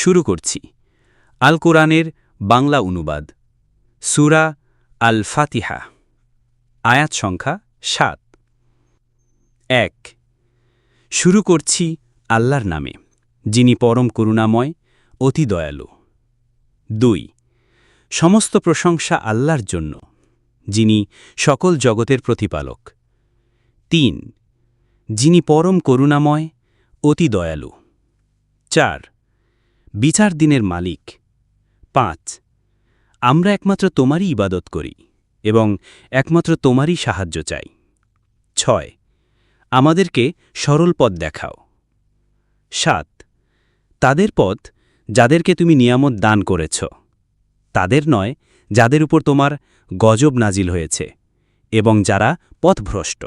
শুরু করছি। আল কোরআনের বাংলা অনুবাদ। সুরা আল ফাতিহা আয়াত সংখ্যা সাত। এক। শুরু করছি আল্লাহর নামে, যিনি পরম করুণাময়, অতি দয়ালু। দুই। সমস্ত প্রশংসা আল্লাহর জন্য, যিনি সকল জগতের প্রতিপালক। তিন। যিনি পরম করুণাময়, অতি দয়ালু। চার। বিচার দিনের মালিক। পাঁচ, আমরা একমাত্র তোমারই ইবাদত করি এবং একমাত্র তোমারই সাহায্য চাই। ছয়, আমাদেরকে সরল পথ দেখাও। সাত, তাদের পথ যাদেরকে তুমি নিয়ামত দান করেছ, তাদের নয় যাদের উপর তোমার গজব নাজিল হয়েছে এবং যারা পথভ্রষ্ট।